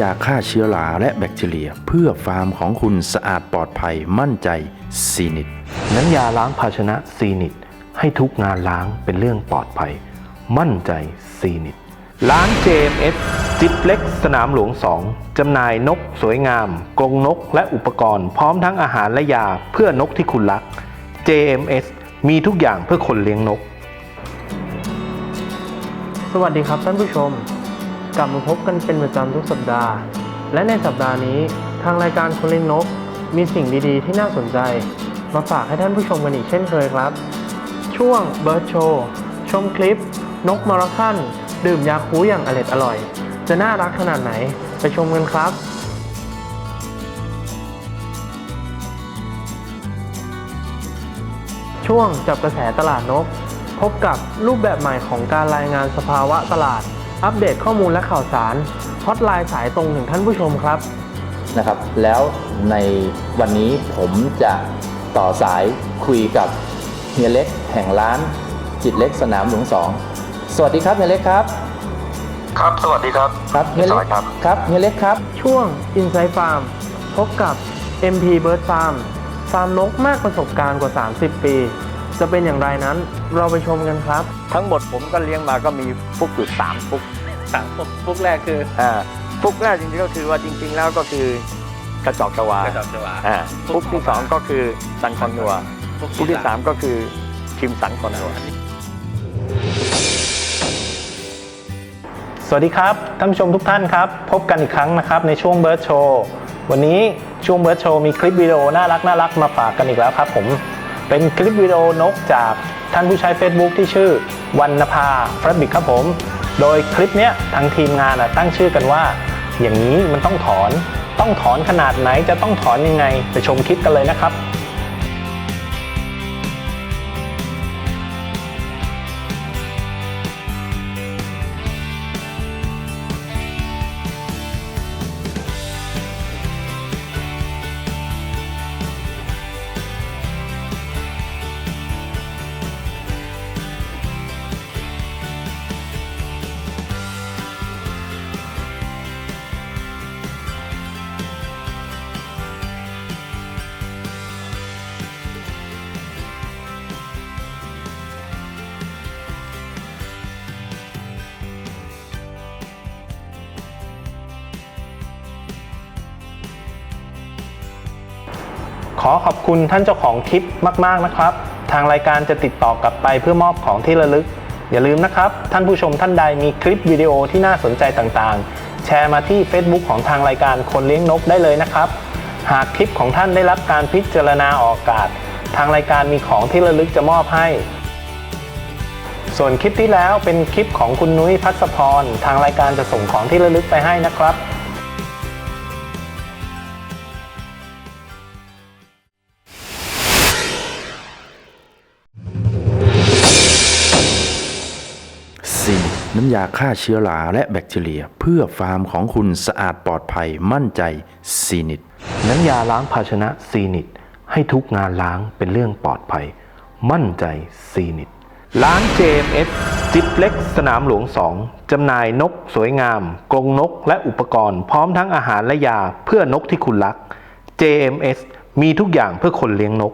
ยาฆ่าเชื้อราและแบคทีเรีย เพื่อฟาร์มของคุณสะอาดปลอดภัยมั่นใจซีนิตน้ำยาล้างภาชนะซีนิตให้ทุกงานล้างเป็นเรื่องปลอดภัย มั่นใจซีนิตร้าน JMS จิบเล็กสนามหลวง 2 จำหน่ายนกสวยงาม กรงนกและอุปกรณ์ พร้อมทั้งอาหารและยาเพื่อนกที่คุณรัก JMS มีทุกอย่างเพื่อคนเลี้ยงนก สวัสดีครับท่านผู้ชม กลับมาพบกันเป็นประจำทุกสัปดาห์ และในสัปดาห์นี้ทางรายการคนเลี้ยงนก มีสิ่งดีๆ ที่น่าสนใจ มาฝากให้ท่านผู้ชมกันอีกเช่นเคยครับ ช่วง Bird Show ชมคลิป นกมาราคันดื่มยาคูอย่างอร็ดอร่อย จะน่ารักขนาดไหนไปชมกันครับช่วงจับกระแสตลาดนก พบกับรูปแบบใหม่ของการรายงานสภาวะตลาด อัปเดตข้อมูลและข่าวสารฮอตไลน์สายตรงถึงท่านผู้ชมครับนะครับแล้วในวันนี้ผมจะต่อสายคุยกับเฮียเล็กแห่งร้านจิตเล็กสนามหลวงสองสวัสดีครับเฮียเล็กครับ ครับ สวัสดีครับ ครับเฮียสเล็วัสกดีครับครับเฮียเล็กครับ ช่วง Inside Farm พบกับ MP Bird Farm ฟาร์มนกมากประสบการณ์กว่า 30 ปี จะเป็นอย่างไรนั้นเราไปชมกันครับ ทั้งหมดผมก็เลี้ยงมาก็มีฟุกอยู่สามฟุกสามฟุกฟุกแรกคืออ่าฟุกแรกจริงๆก็คือว่าจริง ๆ แล้วก็คือกระจอกชวากระจอกชวาอ่าฟุกที่สองก็คือสันคอนนัวฟุกที่สามก็คือคิมสันคอนนัวสวัสดีครับท่านผู้ชมทุกท่านครับ พบกันอีกครั้งนะครับในช่วง Bird Show วันนี้ช่วง Bird Show มีคลิปวิดีโอน่ารักน่ารักมาฝากกันอีกแล้วครับผม เป็นคลิปวิดีโอนกจากท่านผู้ใช้ Facebook ที่ชื่อวันภาฟรบิกครับผม โดยคลิปเนี้ยทางทีมงานตั้งชื่อกันว่า อย่างนี้มันต้องถอน ต้องถอนขนาดไหนจะต้องถอนยังไงไปชมคลิปกันเลยนะครับ ขอขอบคุณท่านเจ้าของคลิปมาก ๆนะครับ ทางรายการจะติดต่อกลับไปเพื่อมอบของที่ระลึก อย่าลืมนะครับ ท่านผู้ชมท่านใดมีคลิปวิดีโอที่น่าสนใจต่างๆ แชร์มาที่ Facebook ของทางรายการคนเลี้ยงนกได้เลยนะครับ หากคลิปของท่านได้รับการพิจารณาออกอากาศ ทางรายการมีของที่ระลึกจะมอบให้ ส่วนคลิปที่แล้วเป็นคลิปของคุณนุ้ยพัศพรทางรายการจะส่งของที่ระลึกไปให้นะครับ น้ำยาฆ่าเชื้อราและแบคทีเรีย เพื่อฟาร์มของคุณสะอาดปลอดภัยมั่นใจซีนิตน้ำยาล้างภาชนะซีนิตให้ทุกงานล้างเป็นเรื่องปลอดภัย มั่นใจซีนิตร้าน JMS จิบเล็กสนามหลวง 2จำหน่ายนกสวยงาม กรงนกและอุปกรณ์พร้อมทั้งอาหารและยาเพื่อนกที่คุณรัก JMS มีทุกอย่างเพื่อคนเลี้ยงนก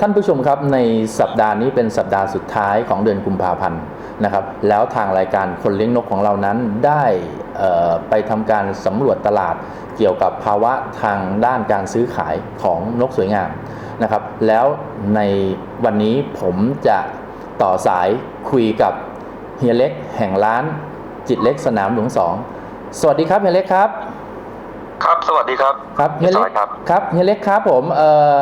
ท่านผู้ชมครับในสัปดาห์นี้เป็นสัปดาห์สุดท้ายของเดือนกุมภาพันธ์ นะครับแล้วทางรายการคนเลี้ยงนกของเรานั้นได้เอ่อไปทำการสำรวจตลาดเกี่ยวกับภาวะทางด้านการซื้อขายของนกสวยงามนะครับ แล้วในวันนี้ผมจะต่อสายคุยกับเฮียเล็กแห่งร้านจิตเล็กสนามหลวงสองสวัสดีครับเฮียเล็กครับ ครับสวัสดีครับครับเฮียสเล็วักสดีครับครับเฮียเล็กครับผมเอ่อ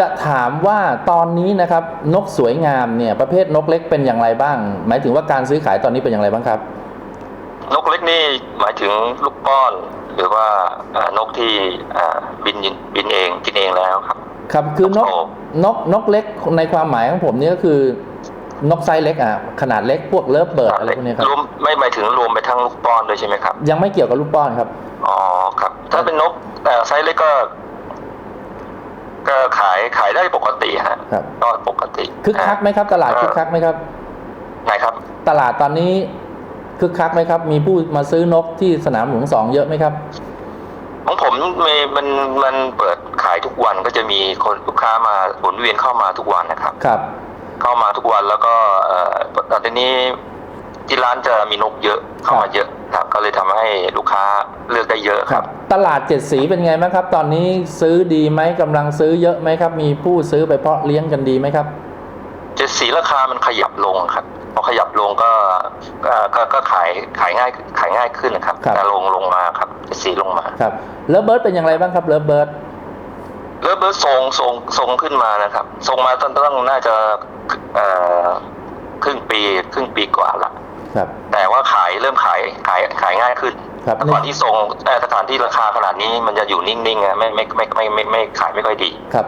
จะถามว่าตอนนี้นะครับนกสวยงามเนี่ยประเภทนกเล็กเป็นอย่างไรบ้าง หมายถึงว่าการซื้อขายตอนนี้เป็นอย่างไรบ้างครับ นกเล็กนี่หมายถึงลูกป้อน หรือว่าเอ่อนกที่อ่าบินบินเองกินเองแล้วครับ ครับคือนกโอ้นกนกเล็กในความหมายของผมนี่ก็คือนกไซส์เล็กอะขนาดเล็กพวกเลิฟเบิร์ดอะไรพวกนี้ครับรวมไม่หมายถึงรวมไปทั้งลูกป้อนด้วยใช่ไหมครับ ยังไม่เกี่ยวกับลูกป้อนครับอ๋อครับ ถ้าเป็นนกเอ่อไซส์เล็กก็ ก็ขายขายได้ปกติฮะครับ ก็ปกติคึกคักไหมครับ ตลาดคึกคักไหมครับไหนครับ ตลาดตอนนี้คึกคักไหมครับ มีผู้มาซื้อนกที่สนามหลวงสองเยอะไหมครับของผมมีมันมันเปิดขายทุกวันก็จะมีคนลูกค้ามาหมุนเวียนเข้ามาทุกวันนะครับ ครับ เข้ามาทุกวันแล้วก็เอ่อตอนนี้ ที่ร้านจะมีนกเยอะเข้ามาเยอะครับ ก็เลยทำให้ลูกค้าเลือกได้เยอะครับตลาดเจ็ดสีเป็นไงบ้างครับ ตอนนี้ซื้อดีไหมกำลังซื้อเยอะไหมครับ มีผู้ซื้อไปเพาะเลี้ยงกันดีไหมครับ เจ็ดสีราคามันขยับลงครับพอขยับลงก็ก็ก็ก็ขายขายง่ายขายง่ายขึ้นนะครับครับ แต่ลงลงมาครับเจ็ดสีลงมาครับเลิฟเบิร์ดเป็นอย่างไรบ้างครับเลิฟเบิร์ดเริ่มเริ่มทรงทรงทรงขึ้นมานะครับทรงมาตั้งตั้งน่าจะเอ่อครึ่งปีครึ่งปีกว่าละ ครับ แต่ว่าขายเริ่มขายขายขายง่ายขึ้นครับแต่ก่อนที่ทรงเอ่อสถานที่ราคาขนาดนี้มันจะอยู่นิ่งๆอะไม่ไม่ไม่ไม่ไม่ไม่ขายไม่ค่อยดีครับ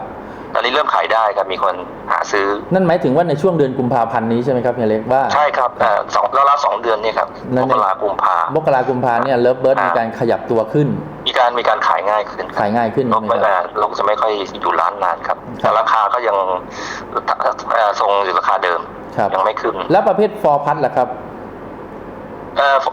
ตอนนี้เริ่มขายได้ครับมีคนหาซื้อ นั่นหมายถึงว่าในช่วงเดือนกุมภาพันธ์นี้ใช่ไหมครับเฮียเล็กว่าใช่ครับเอ่อสองแล้วละสองเดือนนี่ครับนั่มนเองกรากุมภามกรากุมภาเนี่ยเลิฟเบิร์ดอ่ามีมีการขยับตัวขึ้น มีการมีการขายง่ายขึ้นครับขายง่ายขึ้นนใช่กไหมไม่ครับเอ่อเราจะไม่ค่อยอยู่ร้านนานครับครัแต่บราคาก็ยังเอ่อทรงอยู่ราคาเดิมครับยังไม่ขึ้น แล้วประเภทฟอร์พัดล่ะครับ เอ่อฟ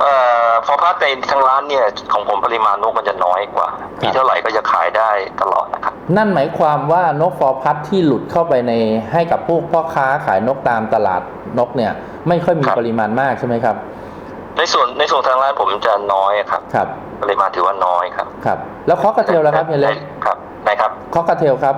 เอ่อพอพาร์ทในทางร้านเนี่ย ของผมปริมาณนกมันจะน้อยกว่า มีเท่าไหร่ก็จะขายได้ตลอดนะครับ นั่นหมายความว่านกฟอร์พัดที่หลุดเข้าไปในให้กับพวกพ่อค้าขายนกตามตลาดนกเนี่ย ไม่ค่อยมีครับ ปริมาณมากใช่ไหมครับ ในส่วนในส่วนทางร้านผมจะน้อยครับ ครับ ปริมาณถือว่าน้อยครับครับ แล้วคอกระเทลล่ะครับเฮียเล็กครับนะครับคอกระเทลครับ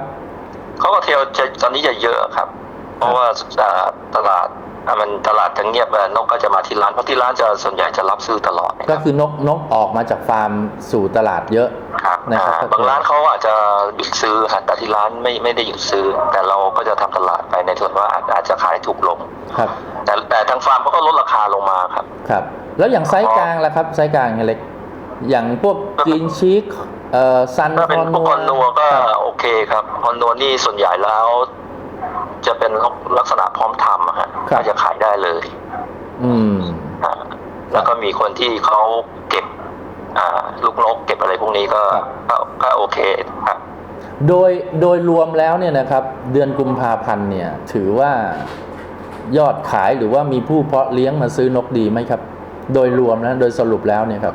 เขาก็เทลจะตอนนี้จะเยอะครับ เพราะว่าเอ่อตลาดอะ มันตลาดจะเงียบเอ่อนกก็จะมาที่ร้านเพราะที่ร้านจะส่วนใหญ่จะรับซื้อตลอดนะคก็รับคือนกนกออกมาจากฟาร์มสู่ตลาดเยอะครับนะครับอ่าบางร้านเขาอาจจะหยุดซื้อฮะแต่ที่ร้านไม่ไม่ได้หยุดซื้อ แต่เราก็จะทำตลาดไปในส่วนว่าอาจอาจจะขายถูกลงครับแต่แต่ทางฟาร์มเขาก็ลดราคาลงมาครับครับ แล้วอย่างไซส์กลางล่ะครับไซส์กลางเฮียเล็กอย่างพวกกรีนชีคเอ่อซันถ้าเป็นพวกคอนนัวก็ครับโอเคครับคอนนัวนี่ส่วนใหญ่แล้ว จะเป็นลักษณะพร้อมทำอะฮะครับก็จะขายได้เลย อืมอ่าแล้วก็มีคนที่เขาเก็บ อ่า ลูกนกเก็บอะไรพวกนี้ก็ครับก็ก็โอเคครับโดยโดยรวมแล้วเนี่ยนะครับ เดือนกุมภาพันธ์เนี่ย ถือว่ายอดขายหรือว่ามีผู้เพาะเลี้ยงมาซื้อนกดีไหมครับ โดยรวมนะโดยสรุปแล้วเนี่ยครับ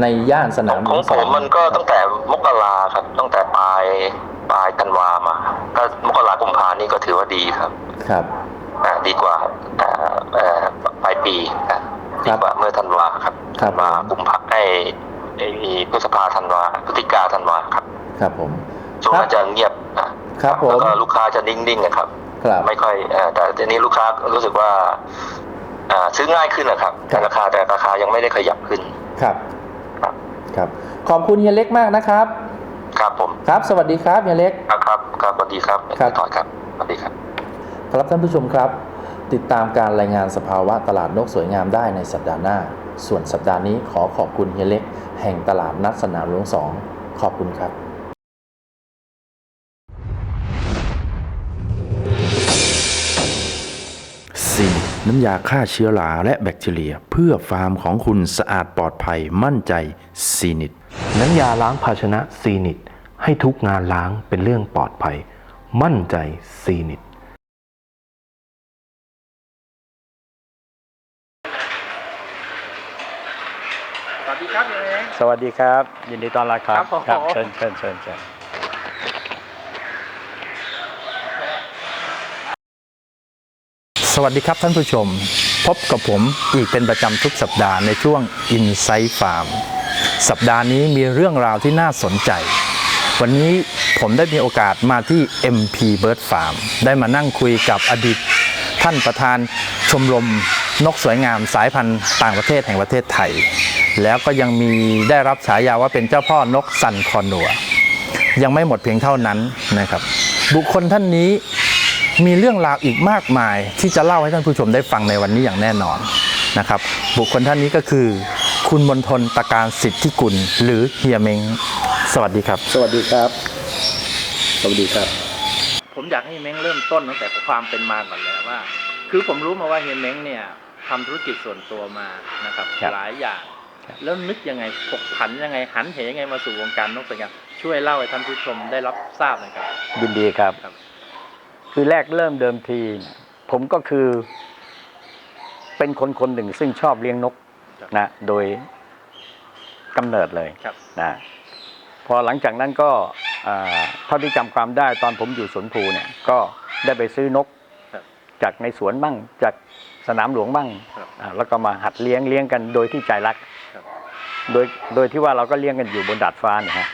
ในย่านสขนาอมงหลขอวงงผสอมมันก็ตั้งแต่มกราครับ ตั้งแต่ปลายปลายธันวามา ก็มกรากุมภานี่ก็ถือว่าดีครับ ครับอ่าดีกว่าอ่าเอ่อปลายปีอะดีกว่าเมื่อธันวาครับครับธันวากุมภาไอ้ไอ้พฤษภาธันวาพฤศจิกาธันวาครับ ครับผม ช่วงครันั้บนจะเงียบนะครับผมแล้วก็ลูกค้าจะนิ่งๆนะครับ ครับ ไม่ค่อยเอ่อแต่ทีนี้ลูกค้ารู้สึกว่าอ่าซื้อง่ายขึ้นนะครับแต่ราคาแต่ราคายังไม่ได้ขยับขึ้น ครับ ครับครับขอบคุณเฮียเล็กมากนะครับ ครับผมครับ สวัสดีครับเฮียเล็กครับครับครับสวัสดีครับครับถอดครับสวัสดีครับครับท่านผู้ชมครับ ติดตามการรายงานสภาวะตลาดนกสวยงามได้ในสัปดาห์หน้า ส่วนสัปดาห์นี้ขอขอบคุณเฮียเล็ก แห่งตลาดนัดสนามหลวงสองขอบคุณครับซีนิตน้ำยาฆ่าเชื้อราและแบคทีเรีย เพื่อฟาร์มของคุณสะอาดปลอดภัยมั่นใจซีนิต น้ำยาล้างภาชนะซีนิต ให้ทุกงานล้างเป็นเรื่องปลอดภัย มั่นใจซีนิตสวัสดีครับเฮียเล็กสวัสดีครับ ยินดีต้อนรับครับครับผม เชิญเชิญเชิญเชิญสวัสดีครับท่านผู้ชม พบกับผมอีกเป็นประจำทุกสัปดาห์ในช่วง Insight Farm สัปดาห์นี้มีเรื่องราวที่น่าสนใจ วันนี้ผมได้มีโอกาสมาที่ MP Bird Farm ได้มานั่งคุยกับอดีตท่านประธานชมรมนกสวยงามสายพันธุ์ต่างประเทศแห่งประเทศไทย แล้วก็ยังมีได้รับฉายาว่าเป็นเจ้าพ่อนกสันคอนัว ยังไม่หมดเพียงเท่านั้นนะครับ บุคคลท่านนี้มีเรื่องราวอีกมากมาย ที่จะเล่าให้ท่านผู้ชมได้ฟังในวันนี้อย่างแน่นอนนะครับ บุคคลท่านนี้ก็คือ คุณมนทนตะการสิทธิกุลหรือเฮียเมง สวัสดีครับ สวัสดีครับ สวัสดีครับ ผมอยากให้เฮียเม้งเริ่มต้นตั้งแต่ความเป็นมาก่อนเลยว่า คือผมรู้มาว่าเฮียเม้งเนี่ยทำธุรกิจส่วนตัวมานะครับครับ หลายอย่าง แล้วนึกยังไงผกผันยังไงหันเหยังไงมาสู่วงการนกสวยงามช่วยเล่าให้ท่านผู้ชมได้รับทราบหน่อยครับ ยินดีครับ ครับ คือแรกเริ่มเดิมทีเนี่ยผมก็คือ เป็นคนคนหนึ่งซึ่งชอบเลี้ยงนกนะ โดยกำเนิดเลยครับ นะ พอหลังจากนั้นก็เท่าที่จำความได้ตอนผมอยู่สวนภูเนี่ยก็ได้ไปซื้อนกจากในสวนบ้างจากสนามหลวงบ้างแล้วก็มาหัดเลี้ยงเลี้ยงกันโดยที่ใจรัก โดยโดยที่ว่าเราก็เลี้ยงกันอยู่บนดาดฟ้าเนี่ยฮะ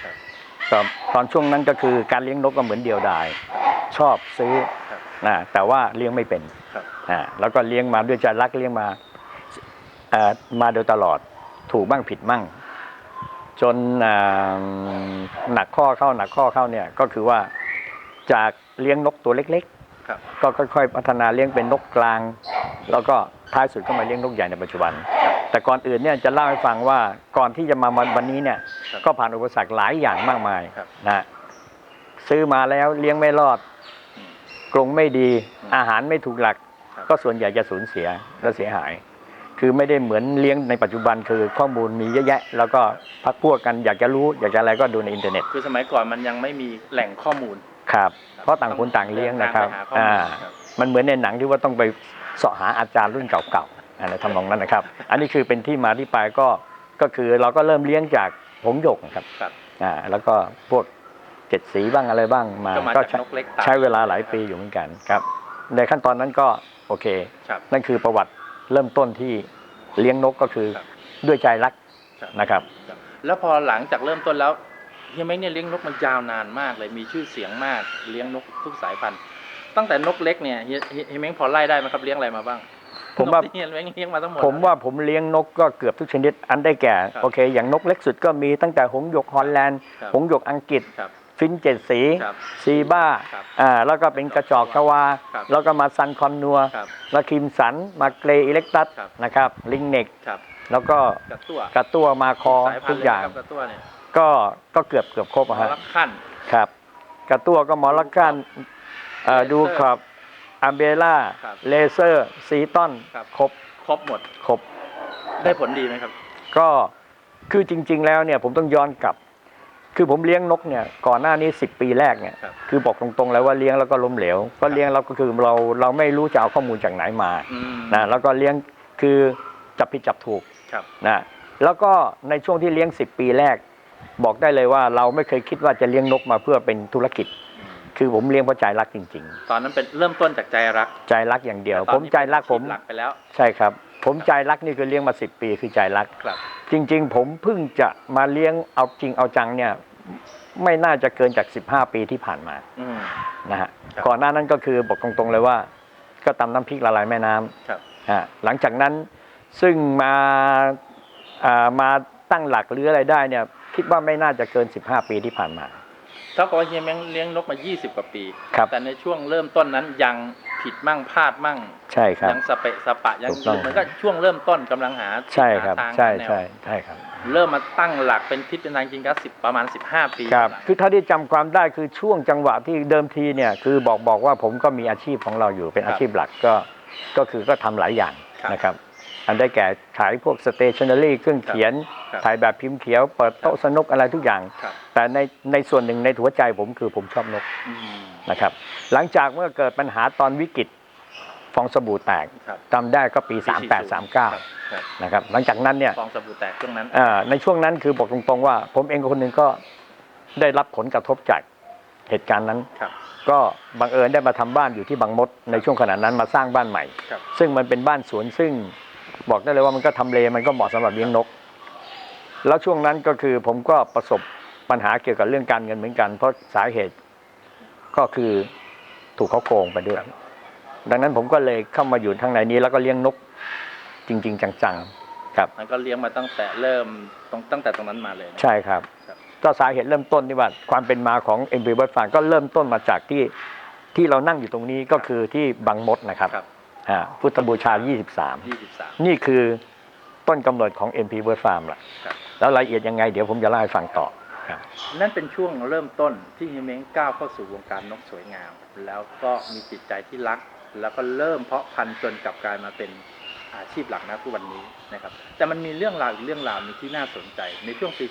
ตอนช่วงนั้นก็คือการเลี้ยงนกก็เหมือนเดียวดาย ชอบซื้อนะแต่ว่าเลี้ยงไม่เป็นครับอ่าแล้วก็เลี้ยงมาด้วยใจรักเลี้ยงมามาโดยตลอดถูกบ้างผิดบ้าง จนอ่าหนักข้อเข้าหนักข้อเข้าเนี่ยก็คือว่าจากเลี้ยงนกตัวเล็กครับๆก็ค่อยๆ พัฒนาเลี้ยงเป็นนกกลาง แล้วก็ท้ายสุดก็มาเลี้ยงนกใหญ่ในปัจจุบัน แต่ก่อนอื่นเนี่ยจะเล่าให้ฟังว่าก่อนที่จะมาวันนี้เนี่ยครับก็ผ่านอุปสรรคหลายอย่างมากมายครับนะซื้อมาแล้วเลี้ยงไม่รอดกรงไม่ดีอาหารไม่ถูกหลักครับก็ส่วนใหญ่จะสูญเสียและเสียหาย คือไม่ได้เหมือนเลี้ยงในปัจจุบันคือข้อมูลมีเยอะแยะ แล้วก็พักพวกกันอยากจะรู้อยากจะอะไรก็ดูในอินเทอร์เน็ต คือสมัยก่อนมันยังไม่มีแหล่งข้อมูลครับเพราะต่างคนต่างเลี้ยงนะครับเดินทางไปหาข้อมูลอ่าครับมันเหมือนในหนังที่ว่าต้องไปเสาะหาอาจารย์รุ่นเก่าๆอะไรทำนองนั้นนะครับ อันนี้คือเป็นที่มาที่ไปก็ก็คือเราก็เริ่มเลี้ยงจากผงหยกนะครับครับอ่าแล้วก็พวกเจ็ดสีบ้างอะไรบ้างมาก็มาก็จากใช้นกเล็กตามใช้เวลาหลายปีอยู่เหมือนกันครับ ในขั้นตอนนั้นก็โอเคครับนั่นคือประวัติ เริ่มต้นที่เลี้ยงนกก็คือครับด้วยใจรักครับ นะครับ แล้วพอหลังจากเริ่มต้นแล้วเฮียเม้งเนี่ยเลี้ยงนกมายาวนานมากเลยมีชื่อเสียงมากเลี้ยงนกทุกสายพันธุ์ ตั้งแต่นกเล็กเนี่ยเฮียเฮียเฮียเม้งพอไล่ได้ไหมครับเลี้ยงอะไรมาบ้างผมว่า นกที่เฮียเม้งเลี้ยงมาทั้งหมด ผมว่าผมเลี้ยงนกก็เกือบทุกชนิดอันได้แก่ครับโอเค อย่างนกเล็กสุดก็มีตั้งแต่หงส์หยกฮอลแลนด์ครับ หงส์หยกอังกฤษ ครับ ฟินเจ็ดสีครับซีบ้าครับอ่าแล้วก็เป็นกระจอกชวา ครับแล้วก็มาซันคอนนัวครับแล้วคิมสันมาเกรอิเล็กตัสครับ นะครับลิงเน็กครับแล้วก็กระตั้วกระตั้วมาคอสายพันทุธุ์กเลยอย่างนะครับกระตั้วเนี่ยก็ก็เกือบเกือบครบอะมอฮะลักขั้น ครับ กระตั้วก็มอลลักกันเอ่อเลเซอร์ดูขอบอัมเบล่า ครับเลเซอร์ ซีตอน ครับ ครบ ครบหมดครบ ได้ผลดีไหมครับ ก็ คือจริง ๆ แล้วเนี่ย ผมต้องย้อนกลับ คือผมเลี้ยงนกเนี่ยก่อนหน้านี้ 10 ปีแรกเนี่ยครับคือบอกตรงๆแล้วว่าเลี้ยงแล้วก็ล้มเหลว ก็เลี้ยงแล้วก็คือเราเราไม่รู้จะเอาข้อมูลจากไหนมาอืมนะแล้วก็เลี้ยงคือจับผิดจับถูกครับ นะแล้วก็ในช่วงที่เลี้ยง 10 ปีแรก บอกได้เลยว่าเราไม่เคยคิดว่าจะเลี้ยงนกมาเพื่อเป็นธุรกิจอืมคือผมเลี้ยงเพราะใจรักจริง ตอนนั้นเป็นเริ่มต้นจากใจรักๆ ใจรักอย่างเดียวแต่ตผอนมนี้ใจรักเป็นผมอาชีพหลักไปแล้ว ใช่ครับ ผมใจรักนี่คือเลี้ยงมา10ปีคือใจรัก ครับ จริง ๆ ผมเพิ่งจะมาเลี้ยงเอาจริงเอาจังเนี่ยไม่น่าจะเกินจาก 15 ปีที่ผ่านมาอืม นะฮะครับก่อนหน้านั้นก็คือบอกตรงๆเลยว่า ก็ตำน้ำพริกละลายแม่น้ำครับฮะหลังจากนั้นซึ่งมาอ่ามาตั้งหลักหรืออะไรได้เนี่ยคิดว่าไม่น่าจะเกิน 15 ปีที่ผ่านมา เท่ากับว่าเฮียแมงเลี้ยงนกมา 20 กว่าปี ครับ แต่ในช่วงเริ่มต้นนั้นยัง ผิดมั่งพลาดมั่งใช่ครับยังสเปะสปะยังถูกต้องมันก็ช่วงเริ่มต้นกำลังหาใช่ครับหาทางใช่หาแนวใช่ใช่ครับ เริ่มมาตั้งหลักเป็นทิศเป็นทางจริงก็สิบประมาณ 15 ปีครับหลังคือถ้าที่จำความได้คือช่วงจังหวะที่เดิมทีเนี่ยคือบอกบอกว่าผมก็มีอาชีพของเราอยู่เป็นอาชีพหลักก็ก็คือก็ทำหลายอย่างครับนะครับ อันได้แก่ขายพวกสเตชันนารีเครื่องเขียนครับถ่ายแบบพิมพ์เขียว เปิดโต๊ะสนุกอะไรทุกอย่างครับแต่ในในส่วนหนึ่งในหัวใจผมคือผมชอบนกอืมนะครับ หลังจากเมื่อเกิดปัญหาตอนวิกฤตฟองสบู่แตกครับจำได้ก็ปีครับ3839นะครับหลังจากนั้นเนี่ยฟองสบู่แตกช่วงนั้นอ่าในช่วงนั้นคือบอกตรงๆว่า ผมเองคนหนึ่งก็ได้รับผลกระทบจากเหตุการณ์นั้นครับก็บังเอิญได้มาทำบ้านอยู่ที่บางมดในช่วงขณะนั้นมาสร้างบ้านใหม่ครับซึ่งมันเป็นบ้านสวนซึ่ง บอกได้เลยว่ามันก็ทำเลมันก็เหมาะสำหรับเลี้ยงนก แล้วช่วงนั้นก็คือผมก็ประสบปัญหาเกี่ยวกับเรื่องการเงินเหมือนกัน เพราะสาเหตุก็คือถูกเขาโกงไปด้วย ดังนั้นผมก็เลยเข้ามาอยู่ทางในนี้แล้วก็เลี้ยงนกจริง ๆ จังๆครับมันก็เลี้ยงมาตั้งแต่เริ่มตรงตั้งแต่ตรงนั้นมาเลยนะใช่ครับครับก็สาเหตุเริ่มต้นที่ว่าความเป็นมาของ m อ็ม r ีเบิร์ดฟาร์ก็เริ่มต้นมาจากที่ที่เรานั่งอยู่ตรงนี้ก็คือที่บางมดนะครับครับอ่า พุทธบูชา23 23 นี่คือต้นกำเนิดของ MP Bird Farm ล่ะครับแล้วรายละเอียดยังไง เดี๋ยวผมจะเล่าให้ฟังต่อครับนั่นเป็นช่วงเริ่มต้นที่เฮียเม้งก้าวเข้าสู่วงการนกสวยงาม แล้วก็มีจิตใจที่รัก แล้วก็เริ่มเพาะพันธุ์จนกลับกลายมาเป็นอาชีพหลักนะทุกวันนี้นะครับ แต่มันมีเรื่องราวอีกเรื่องราวหนึงที่น่าสนใจ ในช่วงปี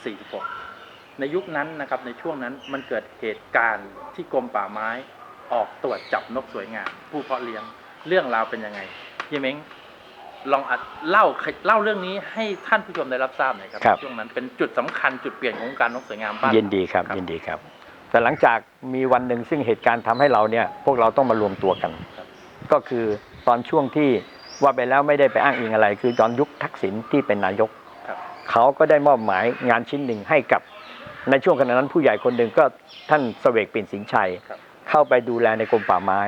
2546 ในยุคนั้นนะครับ ในช่วงนั้นมันเกิดเหตุการณ์ที่กรมป่าไม้ ออกตรวจจับนกสวยงามผู้เพาะเลี้ยงเรื่องราวเป็นยังไงเฮียเม้งลองอัดเล่าเล่าเรื่องนี้ให้ท่านผู้ชมได้รับทราบหน่อยครับครับช่วงนั้นเป็นจุดสำคัญจุดเปลี่ยนของวงการนกสวยงามบ้านยินดีครับครับยินดีครับ แต่หลังจากมีวันหนึ่งซึ่งเหตุการณ์ทำให้เราเนี่ย พวกเราต้องมารวมตัวกัน ก็คือตอนช่วงที่ว่าไปแล้วไม่ได้ไปอ้างอิงอะไร คือตอนยุคทักษิณที่เป็นนายกครับเขาก็ได้มอบหมายงานชิ้นหนึ่งให้กับ ในช่วงขณะนั้นผู้ใหญ่คนหนึ่งก็ท่านเสวกปิ่นสินชัยครับ เข้าไปดูแลในกรมป่าไม้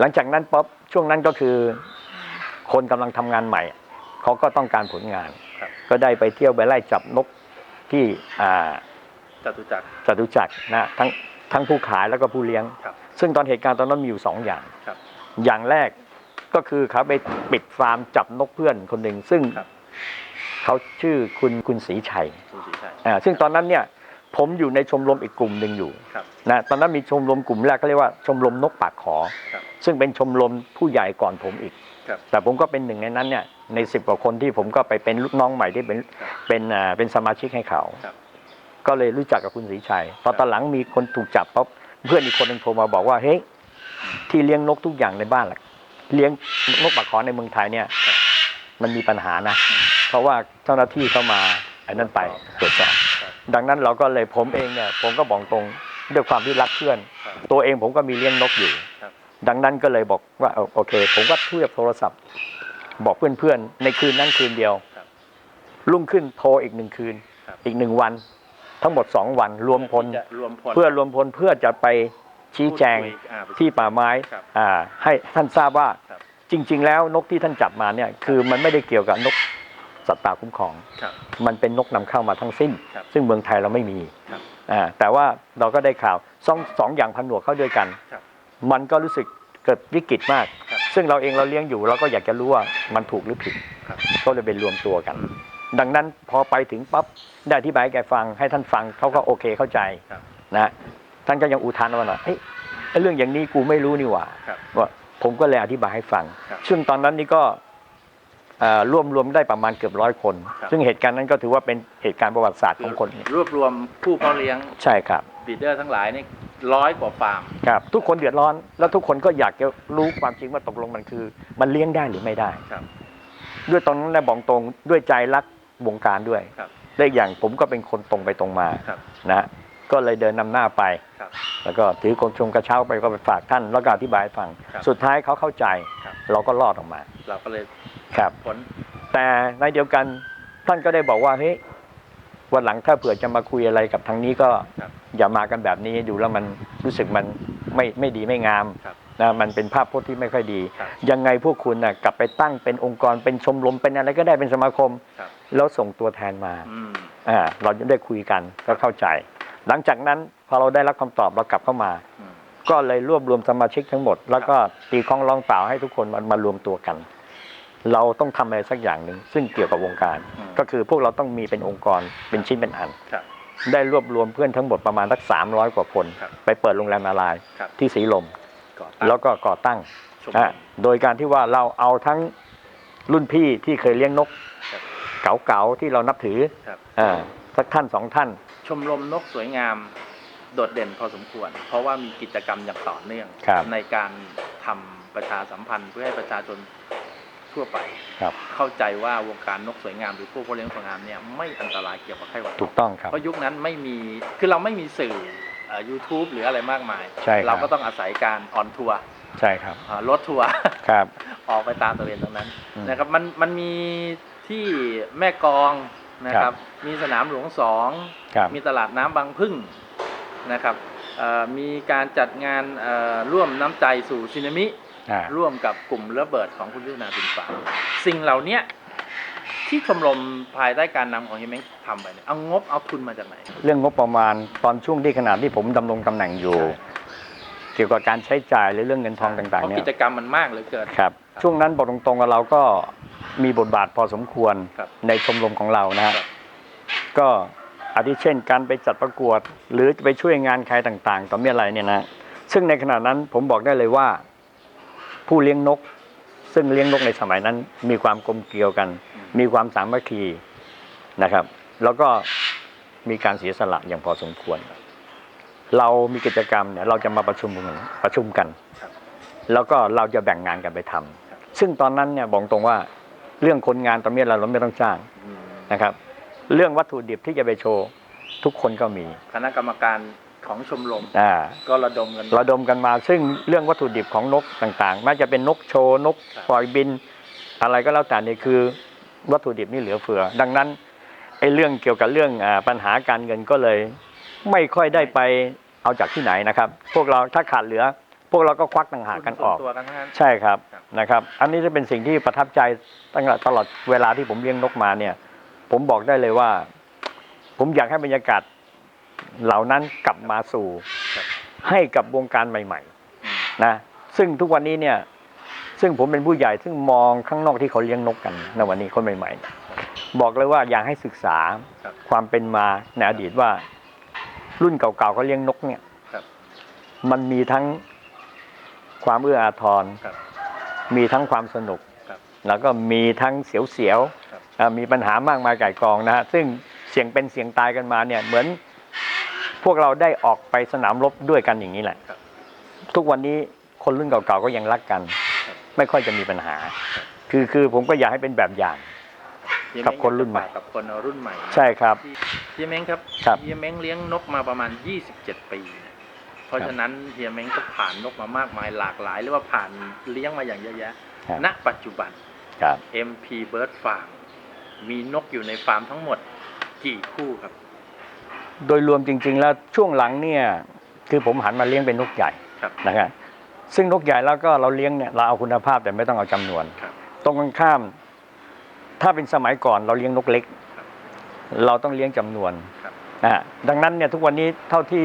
หลังจากนั้นป๊อปช่วงนั้นก็คือ คนกำลังทำงานใหม่ เขาก็ต้องการผลงานครับก็ได้ไปเที่ยวไปไล่จับนกที่อ่าจตุจักรจตุจักรนะทั้งทั้งผู้ขายแล้วก็ผู้เลี้ยงครับซึ่งตอนเหตุการณ์ตอนนั้นมีอยู่สองอย่างครับอย่างแรกก็คือเขาไปปิดฟาร์มจับนกเพื่อนคนหนึ่งซึ่งครับเขาชื่อคุณคุณศรีชัยคุณศรีชัยอ่าซึ่งตอนนั้นเนี่ย ผมอยู่ในชมรมอีกกลุ่มหนึ่งอยู่ครับนะตอนนั้นมีชมรมกลุ่มแรกก็เรียกว่าชมรมนกปากขอ ครับซึ่งเป็นชมรมผู้ใหญ่ก่อนผมอีก ครับ แต่ผมก็เป็นหนึ่งในนั้นเนี่ยในสิบกว่าคนที่ผมก็ไปเป็นลูกน้องใหม่ที่เป็นครับเป็นอ่าเป็นสมาชิกให้เขา ครับก็เลยรู้จักกับคุณศรีชัยพอตอนหลังมีคนถูกจับปั๊บเพื่อนอีกคนหนึ่งโทรมาบอกว่าเฮ้ยที่เลี้ยงนกทุกอย่างในบ้านแหละเลี้ยงนกปากขอในเมืองไทยเนี่ย ครับมันมีปัญหานะ เพราะว่าเจ้าหน้าที่เข้ามาไอ้นั่นไปตรวจสอบ ดังนั้นเราก็เลยผมเองเนี่ยผมก็บอกตรงด้วยความที่รักเพื่อนครับตัวเองผมก็มีเลี้ยงนกอยู่ครับดังนั้นก็เลยบอกว่าเออโอเค ผมก็ทุบโทรศัพท์ บอกเพื่อนๆ ในคืนนั้นคืนเดียวครับรุ่งขึ้นโทรอีกหนึ่งคืนครับอีกหนึ่งวัน ทั้งหมดสองวันรวมพลจะรวมพลเพื่อรวมพลเพื่อจะไปชี้แจงพูดคุยอ่าที่ป่าไม้ครับอ่าให้ท่านทราบว่าครับจริง ๆ แล้วนกที่ท่านจับมาเนี่ยคือมันไม่ได้เกี่ยวกับนก สัตว์ป่าคุ้มครองครับมันเป็นนกนำเข้ามาทั้งสิ้นครับซึ่งเมืองไทยเราไม่มีครับอ่าแต่ว่าเราก็ได้ข่าวสองสองอย่างพันหนวกเข้าด้วยกันครับมันก็รู้สึกเกิดวิกฤตมากครับซึ่งเราเองเราเลี้ยงอยู่เราก็อยากจะรู้ว่ามันถูกหรือผิดครับก็เลยไปรวมตัวกัน ดังนั้นพอไปถึงปั๊บได้อธิบายให้แกฟังให้ท่านฟังเขาก็โอเคเข้าใจครับนะท่านก็ยังอุทานว่าหน่อยเฮ้ยไอ้เรื่องอย่างนี้กูไม่รู้นี่หว่าครับว่าผมก็เลยอธิบายให้ฟังครับซึ่งตอนนั้นนี่ก็เอ่อ รวมรวมได้ประมาณเกือบร้อยคนครับซึ่งเหตุการณ์นั้นก็ถือว่าเป็นเหตุการณ์ประวัติศาสตร์ของคน รวบรวมผู้เพาะเลี้ยงใช่ครับบีดเดอร์ทั้งหลายนี่ร้อยกว่าฟาร์มครับทุกคนเดือดร้อน แล้วทุกคนก็อยากจะรู้ความจริงว่าตกลงมันคือ มันเลี้ยงได้หรือไม่ได้ครับด้วยตอนนั้นนะบอกตรงด้วยใจรักวงการด้วยครับและอีกอย่างผมก็เป็นคนตรงไปตรงมาครับนะฮะก็เลยเดินนำหน้าไปครับแล้วก็ถือกรงชงกระเช้าไปก็ไปฝากท่านแล้วก็อธิบายให้ฟังครับสุดท้ายเขาเข้าใจครับเราก็รอดออกมา เราก็เลย ครับ ผล แต่ในเดียวกันท่านก็ได้บอกว่าเฮ้ยวันหลังถ้าเผื่อจะมาคุยอะไรกับทางนี้ก็ครับอย่ามากันแบบนี้ดูแล้วมันรู้สึกมันไม่ไม่ดีไม่งามครับนะมันเป็นภาพพจน์ที่ไม่ค่อยดี ครับยังไงพวกคุณน่ะกลับไปตั้งเป็นองค์กรเป็นชมรมเป็นอะไรก็ได้เป็นสมาคม ครับ แล้วส่งตัวแทนมาอืม อ่าเราจะได้คุยกันก็เข้าใจ หลังจากนั้นพอเราได้รับคำตอบเรากลับเข้ามา อืม ก็เลยรวบรวมสมาชิกทั้งหมด แล้วก็ตีคล้องร้องเปล่าให้ทุกคนมามารวมตัวกัน เราต้องทำอะไรสักอย่างหนึ่งซึ่งเกี่ยวกับวงการอืมก็คือพวกเราต้องมีเป็นองค์กรเป็นชิ้นเป็นอันครับได้รวบรวมเพื่อนทั้งหมดประมาณสักสามร้อยกว่าคนครับไปเปิดโรงแรมนารายณ์ครับที่สีลมก่อตั้งแล้วก็ก่อตั้งชมรอะมโดยการที่ว่าเราเอาทั้งรุ่นพี่ที่เคยเลี้ยงนกครับเก๋าๆที่เรานับถือครับอ่าสักท่านสองท่าน ชมรมนกสวยงามโดดเด่นพอสมควร เพราะว่ามีกิจกรรมอย่างต่อเนื่องครับในการทำประชาสัมพันธ์เพื่อให้ประชาชน ทั่วไป ครับ เข้าใจว่าวงการนกสวยงามหรือผู้เพาะเลี้ยงสวยงามเนี่ยไม่อันตรายเกี่ยวกับไข้หวัดนถูกกต้องครับเพราะยุคนั้นไม่มีคือเราไม่มีสื่อเอ่อ YouTube หรืออะไรมากมายใช่ครับเราก็ต้องอาศัยการออนทัวร์ใช่ครับอ่ารถทัวร์ครับออกไปตามตระเวนตรงนั้นอืมนะครับมันมันมีที่แม่กลองนะคครัรับบมีสนามหลวงสองครับมีตลาดน้ำบางพึ่งนะครับเอ่อมีการจัดงานเอ่อร่วมน้ำใจสู่ซินามิอ่า ร่วมกับกลุ่มระเบิดของคุณยุทธนาบินฝ่ายสิ่งเหล่าเนี้ยที่ชมรมภายใต้การนำของเฮยเม้งทำไปเนี่ยเอางบเอาทุนมาจากไหน เรื่องงบประมาณตอนช่วงที่ขนาดที่ผมดำรงตำแหน่งอยู่ เกี่ยวกับการใช้จ่ายหรือเรื่องเงินทองต่างเพๆราะเนี่กิยจกรรมมันมากเหลือเกินครับ ช่วงนั้นบอกตรงๆกับเราก็มีบทบาทพอสมควรครับในชมรมของเรานะฮะครับก็อาทิเช่นการไปจัดประกวด หรือจะไปช่วยงานใครต่างๆ ต่อมีอะไรเนี่ยนะซึ่งในขณะนั้นผมบอกได้เลยว่า ผู้เลี้ยงนก ซึ่งเลี้ยงนกในสมัยนั้น มีความกลมเกลียวกัน มีความสามัคคีนะครับ แล้วก็มีการเสียสละอย่างพอสมควร เรามีกิจกรรมเนี่ยเราจะมาประชุมกันประชุมกัน แล้วก็เราจะแบ่งงานกันไปทำซึ่งตอนนั้นเนี่ยบอกตรงว่าเรื่องคนงานตอนนี้เราไม่ต้องจ้างนะครับ เรื่องวัตถุดิบที่จะไปโชว์ทุกคนก็มี คณะกรรมการ ของชมรมอ่าก็ระดมกัน ระดมกันมา ซึ่งเรื่องวัตถุดิบของนกต่างๆแม้จะเป็นนกโชว์นกปล่อยบิน อะไรก็แล้วแต่เนี่ยคือ วัตถุดิบนี่เหลือเฟือ ดังนั้นไอ้เรื่องเกี่ยวกับเรื่องอาปัญหาการเงินก็เลย ไม่ค่อยได้ไปเอาจากที่ไหนนะครับ พวกเราถ้าขาดเหลือ พวกเราก็ควักต่างหากกันออกตัวกันทั้งนั้นใช่ครับครับนะครับ อันนี้จะเป็นสิ่งที่ประทับใจตั้งแต่ตลอดเวลาที่ผมเลี้ยงนกมาเนี่ย ผมบอกได้เลยว่า ผมอยากให้บรรยากาศ เหล่านั้นกลับมาสู่ให้กับวงการใหม่ๆนะซึ่งทุกวันนี้เนี่ย ซึ่งผมเป็นผู้ใหญ่ซึ่งมองข้างนอกที่เขาเลี้ยงนกกันในวันนี้คนใหม่ๆเนี่ยบอกเลยว่าอยากให้ศึกษาครับความเป็นมาในอดีตว่า รุ่นเก่าๆเขาเลี้ยงนกเนี่ยครับมันมีทั้งความเอื้ออาทรครับมีทั้งความสนุกครับแล้วก็มีทั้งเสียวครับๆอ่ามีปัญหามากมายไก่ายกองนะฮะซึ่งเสียงเป็นเสียงตายกันมาเนี่ยเหมือน พวกเราได้ออกไปสนามรบด้วยกันอย่างนี้แหละครับทุกวันนี้คนรุ่นเก่าๆก็ยังรักกัน ไม่ค่อยจะมีปัญหา คือคือผมก็อยากให้เป็นแบบอย่าง กับคนรุ่นใหม่ กับคนรุ่นใหม่ ใช่ครับเฮียเม้งครับครับเฮียเม้งเลี้ยงนกมาประมาณ 27 ปี เพราะฉะนั้นเฮียเม้งก็ผ่านนกมามากมายหลากหลายหรือว่าผ่านเลี้ยงมาอย่างเยอะแยะครับณปัจจุบันครับ MP Bird Farm มีนกอยู่ในฟาร์มทั้งหมดกี่คู่ครับ โดยรวมจริง ๆ แล้วช่วงหลังเนี่ยคือผมหันมาเลี้ยงเป็นนกใหญ่ครับนะครับซึ่งนกใหญ่แล้วก็เราเลี้ยงเนี่ยเราเอาคุณภาพแต่ไม่ต้องเอาจำนวนครับตรงกันข้าม ถ้าเป็นสมัยก่อนเราเลี้ยงนกเล็กครับเราต้องเลี้ยงจำนวนครับนะฮะดังนั้นเนี่ยทุกวันนี้เท่าที่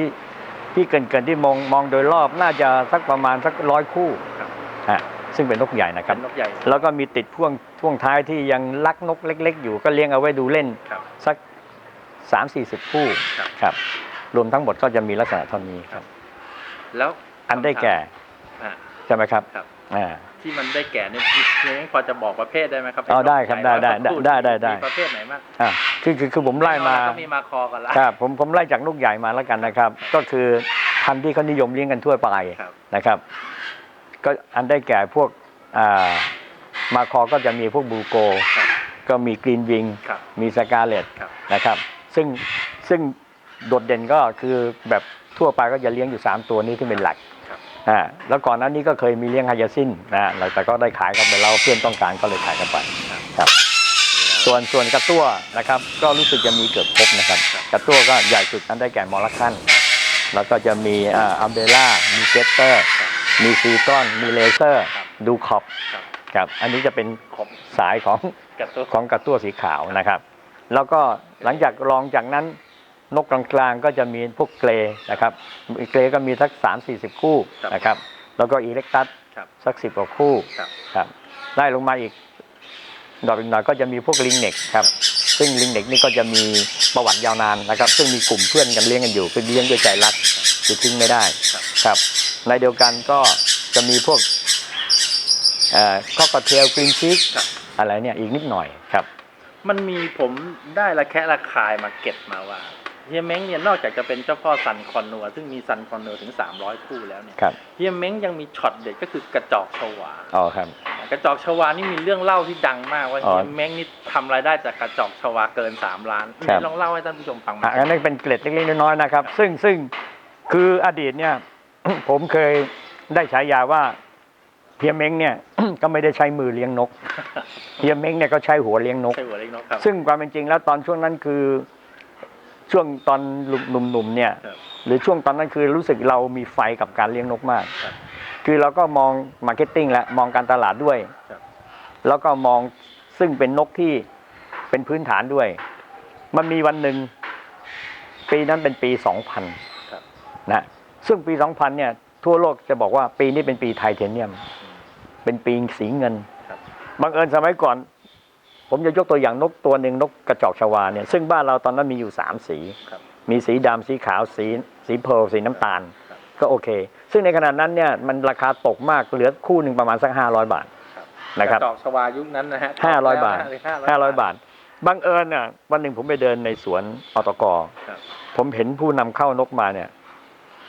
ที่เกินเกินๆที่มองมองโดยรอบน่าจะสักประมาณสักร้อยคู่ครับฮะซึ่งเป็นนกใหญ่นะครับเป็นนกใหญ่แล้วก็มีติดพ่วงพ่วงท้ายที่ยังลักนกเล็ก ๆ อยู่ก็เลี้ยงเอาไว้ดูเล่นครับสัก สามสี่สิบคู่ครับ ครับ รวมทั้งหมดก็จะมีลักษณะเท่านี้ครับ แล้วอันได้แก่อะใช่ไหมครับครับ อ่า ที่มันได้แก่เนี่ยเฮียเม้งพอจะบอกประเภทได้ไหมครับอ๋อได้ครับได้ได้ได้ได้ได้ได้ มีประเภทไหนบ้างอ่าคือคือคือผมไล่มา ก็มีมาคอกันละ ครับผมผมไล่จากนกใหญ่มาแล้วกันนะครับ ก็คือพันธุ์ที่เขานิยมเลี้ยงกันทั่วไปครับ นะครับ ก็อันได้แก่พวกอ่ามาคอก็จะมีพวกบูโก ครับก็มีกรีนวิง ครับ มีสกาเลตครับ นะครับ ซึ่งซึ่งโดดเด่นก็คือแบบทั่วไปก็จะเลี้ยงอยู่ 3 ตัวนี้ที่เป็นหลักครับอ่าแล้วก่อนหนั้นนี้ก็เคยมีเลี้ยงไฮยาซินนะฮะแต่ก็ได้ขายกันไปแล้วเพื่อนต้องการก็เลยขายกันไปครับส่วนส่วนกระตั้วนะครับ ก็รู้สึกจะมีเกือบครบนะครับ กระตั้วก็ใหญ่สุดอันได้แก่มอลลัคคันแล้วก็จะมีอ่าอัมเบล่ามีเจสเตอร์ มีซีตรอน มีเลเซอร์ครับดูขอบครับครับ อันนี้จะเป็นสายของกระตุ้นของกระตั้วสีขาวนะครับ แล้วก็หลังจากรองจากนั้นนกกลางๆก็จะมีพวกเกรนะครับเกรก็มีสักสามสี่สิบคู่ครับนะครับ แล้วก็อีเล็กตัสครับสักสิบกว่าคู่ครับครับไล่ลงมาอีกดอกอีกหน่อยก็จะมีพวกลิงเน็กครับซึ่งลิงเน็กนี่ก็จะมีประวัติยาวนานนะครับ ซึ่งมีกลุ่มเพื่อนกันเลี้ยงกันอยู่คือเลี้ยงด้วยใจรักคือทิ้งไม่ได้ครับครับ ในเดียวกันก็จะมีพวกเอ่อข้อกระเทียวกรีนชีสครับอะไรเนี่ยอีกนิดหน่อยครับ มันมีผมได้ระแคะระคายมาเก็บมาว่าเฮียเม้งเนี่ยนอกจากจะเป็นเจ้าพ่อซันคอนนัวซึ่งมีซันคอนนัวถึง 300 คู่แล้วเนี่ยครับเฮียเม้งยังมีช็อตเด็ดก็คือกระจอกชวาอ๋อครับ กระจอกชวานี่มีเรื่องเล่าที่ดังมากว่าอ๋อ เฮียเม้งนี่ทำรายได้จากกระจอกชวาเกิน 3 ล้านครับนี่ลองเล่าให้ท่านผู้ชมฟังหน่อะอยอันนั้นเป็นเกล็ดเล็กๆน้อยๆนะครับ ซึ่งซึ่งคืออดีตเนี่ย ผมเคยได้ฉายาว่า เฮียเม้งเนี่ย ก็ไม่ได้ใช้มือเลี้ยงนกเฮียเม้งเนี่ยก็ใช้หัวเลี้ยงนก ใช่หัวเล็กนกครับ ซึ่งความเป็นจริงแล้วตอนช่วงนั้นคือ ช่วงตอนหนุ่มๆเนี่ย ครับหรือช่วงตอนนั้นคือรู้สึกเรามีไฟกับการเลี้ยงนกมาก ครับคือเราก็มองมาร์เก็ตติ้งและมองการตลาดด้วย ครับ แล้วก็มองซึ่งเป็นนกที่เป็นพื้นฐานด้วย มันมีวันหนึ่งปีนั้นเป็นปี 2000 ครับ นะซึ่งปี 2000 เนี่ย ทั่วโลกจะบอกว่าปีนี้เป็นปีไทเทเนียม เป็นปีสีเงินครับบังเอิญสมัยก่อน ผมจะยกตัวอย่างนกตัวหนึ่งนกกระจอกชวาเนี่ยซึ่งบ้านเราตอนนั้นมีอยู่สามสีครับมีสีดำสีขาวสีสีเพร์ลสีน้ำตาลครับก็โอเค ซึ่งในขณะนั้นเนี่ยมันราคาตกมากเหลือคู่หนึ่งประมาณสักห้าร้อยบาทนะครับกระจอกชวายุคนั้นนะฮะห้าร้อยบาทห้าห้าร้อยบาทบังเอิญน่ะวันหนึ่งผมไปเดินในสวนอตกครับผมเห็นผู้นำเข้านกมาเนี่ย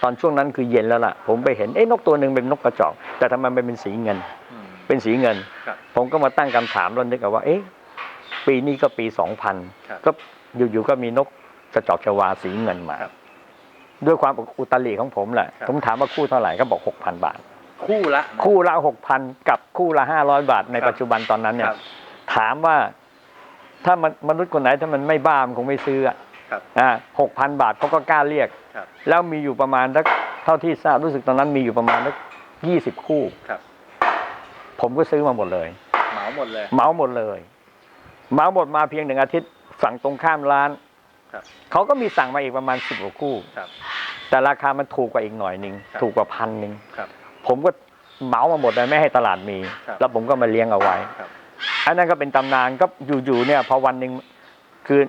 ตอนช่วงนั้นคือเย็นแล้วล่ะ ผมไปเห็นเอ๊ะนกตัวหนึ่งเป็นนกกระจอก แต่ทำไมมันเป็นสีเงินอืม เป็นสีเงิน ครับผมก็มาตั้งคำถามแล้วนึกเอาว่า เอ๊ะ ปีนี้ก็ปีสองพันครับก็อยู่ๆก็มีนกกระจอกชวาสีเงินมา ครับด้วยความอุตริของผมแหละครับ ผมถามว่าคู่เท่าไหร่ก็บอกหกพันบาท คู่ละ คู่ละหกพันกับคู่ละห้าร้อยบาทในครับปัจจุบันตอนนั้นเนี่คยรับถามว่าถ้ามันมนุษย์คนไหนถ้ามันไม่บ้ามันคงไม่ซื้ออะครับอ่าหกพันบาทเขาก็กล้าเรียก ครับ แล้วมีอยู่ประมาณสักเท่าที่ทราบรู้สึกตอนนั้นมีอยู่ประมาณสักยี่สิบคู่ ครับ ผมก็ซื้อมาหมดเลย เหมาหมดเลย เหมาหมดเลยเหมาหมดมาเพียงหนึ่งอาทิตย์ฝั่งตรงข้ามร้านครับ เขาก็มีสั่งมาอีกประมาณสิบกว่าคู่ ครับ แต่ราคามันถูกกว่าอีกหน่อยหนึ่งครับ ถูกกว่าพันหนึ่งครับ ผมก็เหมามาหมดเลยไม่ให้ตลาดมี ครับ แล้วผมก็มาเลี้ยงเอาไว้ ครับ อันนั้นก็เป็นตำนานก็อยู่ๆเนี่ยพอวันหนึ่งคือ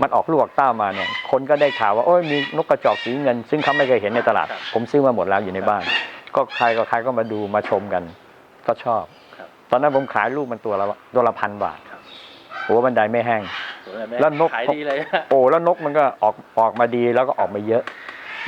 มันออกลูกออกเต้ามาเนี่ย คนก็ได้ข่าวว่าโอ้ยมีนกกระจอกสีเงิน ซึ่งเขาไม่เคยเห็นในตลาด ครับผมซื้อมาหมดแล้วอยู่ในบ้าน ก็ใครก็ใครก็มาดูมาชมกัน ก็ชอบครับตอนนั้นผมขายลูกมันตัวละตัวละพันบาทครับหัวบันไดไม่แห้ง แล้วนกขายดีเลยโอ้แล้วนกมันก็ออกออกมาดีแล้วก็ออกมาเยอะ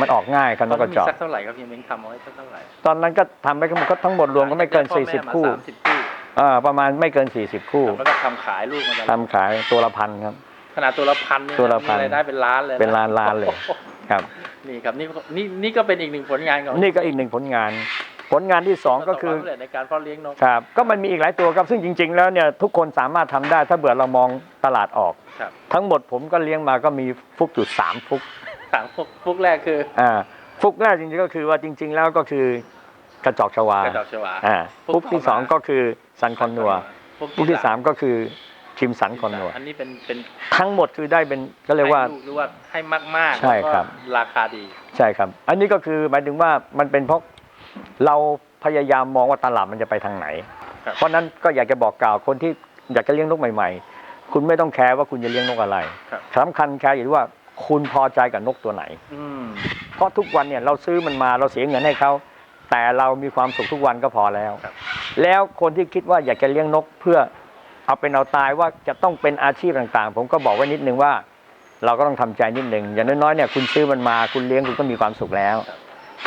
มันออกง่ายครับนกกระจอกสักเท่าไหร่ครับพี่เม้งทำเอาไว้สักเท่าไหร่ตอนนั้นก็ทำไปก็ทั้งหมดรวมก็ไม่เกินพ่อแ40คู่มาสามสิบคู่อ่าประมาณไม่เกิน40คู่แล้วก็ทำขายลูกมาตลอดทำขายตัวละพันครับขนาดตัวละพันเนี่ยตัวละพันมีรายได้เป็นล้านเลยะเป็นล้านล้านเลยโอ้โหครับ นี่ครับนี่นี่นี่ก็เป็นอีกหนึ่งผลงานของนี่ก็อีกหนึ่งผลงาน ผลงานที่สองก็คือประสบวามสำเร็จในการเพาะเลี้ยงนกครับก็มันมีอีกหลายตัวครับซึ่งจริง ๆ แล้วเนี่ยทุกคนสามารถทำได้ถ้าเบื่อเรามองตลาดออกครับทั้งหมดผมก็เลี้ยงมาก็มีฟุกอยู่สามฟุกถามพวกพวกแรกคืออ่าฟุกแรกจริงๆก็คือว่าจริง ๆ แล้วก็คือกระจอกชวากระจอกชวาอ่าฟุฟุกกที่ต่อมาสองก็คือซันคอนนัวพวกฟุกที่สามก็คือคิมสันคอนนัวอันนี้เป็นเป็นทั้งหมดคือได้เป็นก็เรียกว่าให้ลูหรือว่าให้มากๆใช่ครับแล้วก็ราคาดีใช่ครับ อันนี้ก็คือหมายถึงว่ามันเป็นเพราะ เราพยายามมองว่าตลาดมันจะไปทางไหน ครับ เพราะฉะนั้นก็อยากจะบอกกล่าวคนที่อยากจะเลี้ยงนกใหม่ ๆ คุณไม่ต้องแคร์ว่าคุณจะเลี้ยงนกอะไรครับ สำคัญแคร์อยู่ที่ว่าคุณพอใจกับนกตัวไหน อืมเพราะทุกวันเนี่ยเราซื้อมันมาเราเสียเงินให้เขาแต่เรามีความสุขทุกวันก็พอแล้วครับแล้วคนที่คิดว่าอยากจะเลี้ยงนกเพื่อเอาเป็นเอาตายว่าจะต้องเป็นอาชีพต่างๆ ผมก็บอกไว้นิดนึงว่า เราก็ต้องทำใจนิดนึงอย่างน้อยๆเนี่ยคุณซื้อมันมาคุณเลี้ยงคุณก็มีความสุขแล้ว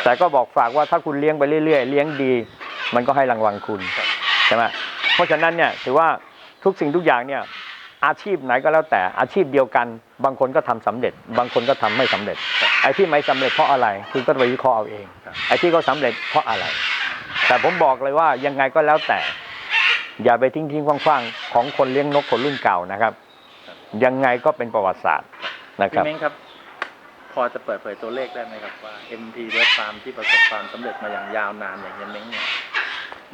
แต่ก็บอกฝากว่าถ้าคุณเลี้ยงไปเรื่อยๆ เลี้ยงดี มันก็ให้รางวัลคุณใช่ไหมเพราะฉะนั้นเนี่ยถือว่าทุกสิ่งทุกอย่างเนี่ยอาชีพไหนก็แล้วแต่อาชีพเดียวกัน บางคนก็ทำสำเร็จ บางคนก็ทำไม่สำเร็จ ไอ้ที่ไม่สำเร็จเพราะอะไร คุณก็ไปวิเคราะห์เอาเอง ไอ้ที่เขาสำเร็จเพราะอะไร แต่ผมบอกเลยว่ายังไงก็แล้วแต่ อย่าไปทิ้งทิ้งคว้างๆของคนเลี้ยงนกคนรุ่นเก่านะครับ ยังไงก็เป็นประวัติศาสตร์นะคพี่เม้งครับ พอจะเปิดเผยตัวเลขได้ไหมครับว่า MP West Farm ที่ประสบความสำเร็จมาอย่างยาวนานอย่างเฮียเม้งเนี่ย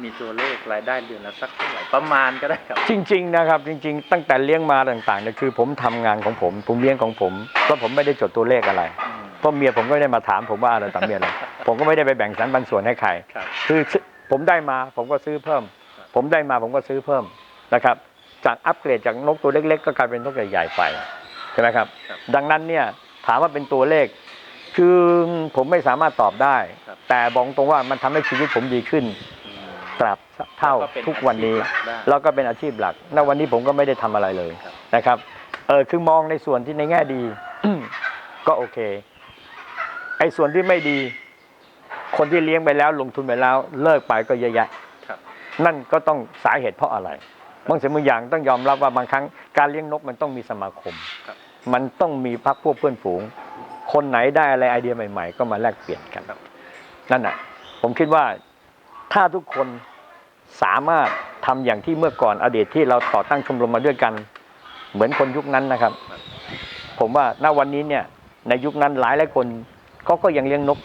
มีตัวเลขรายได้เดือนละสักเท่าไหร่ประมาณก็ได้ครับจริง ๆ นะครับ จริง ๆ ตั้งแต่เลี้ยงมาต่างๆเนี่ยคือผมทำงานของผม ผมเลี้ยงของผมแล้วผมไม่ได้จดตัวเลขอะไรอืมเพราะเมียผมก็ไม่ได้มาถามผมว่าอะไรต่อเมียอะไรผมก็ไม่ได้ไปแบ่งสรรปันส่วนให้ใคร ครับ คือผมได้มาผมก็ซื้อเพิ่มผมได้มาผมก็ซื้อเพิ่มนะครับ จากอัปเกรดจากนกตัวเล็ก ๆ ก็กลายเป็นนกใหญ่ๆไปใช่ไหมครับ ครับ ดังนั้นเนี่ย ถามว่าเป็นตัวเลข คือผมไม่สามารถตอบได้ครับแต่บอกตรงว่ามันทำให้ชีวิตผมดีขึ้นอืมตราบเท่าแล้วก็เป็นทุกวันนี้อาชีพหลักได้แล้วก็เป็นอาชีพหลักณวันนี้ผมก็ไม่ได้ทำอะไรเลยครับนะครับเออคือมองในส่วนที่ในแง่ดีก็โอเคไอ้ส่วนที่ไม่ดี คนที่เลี้ยงไปแล้วลงทุนไปแล้ว เลิกไปก็เยอะแยะครับนั่นก็ต้องสาเหตุเพราะอะไรบางสิ่งบางอย่างต้องยอมรับว่าบางครั้งการเลี้ยงนกมันต้องมีสมาคมครับ มันต้องมีพักพวกเพื่อนฝูง คนไหนได้อะไรไอเดียใหม่ ๆ ก็มาแลกเปลี่ยนกันนั่นน่ะ ผมคิดว่าถ้าทุกคนสามารถทำอย่างที่เมื่อก่อนอดีตที่เราต่อตั้งชมรมมาด้วยกัน เหมือนคนยุคนั้นนะครับ ผมว่าณวันนี้เนี่ยในยุคนั้นหลายหลายคนเขาก็ยังเลี้ยงนก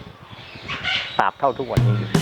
ตราบเท่าทุกวันนี้อยู่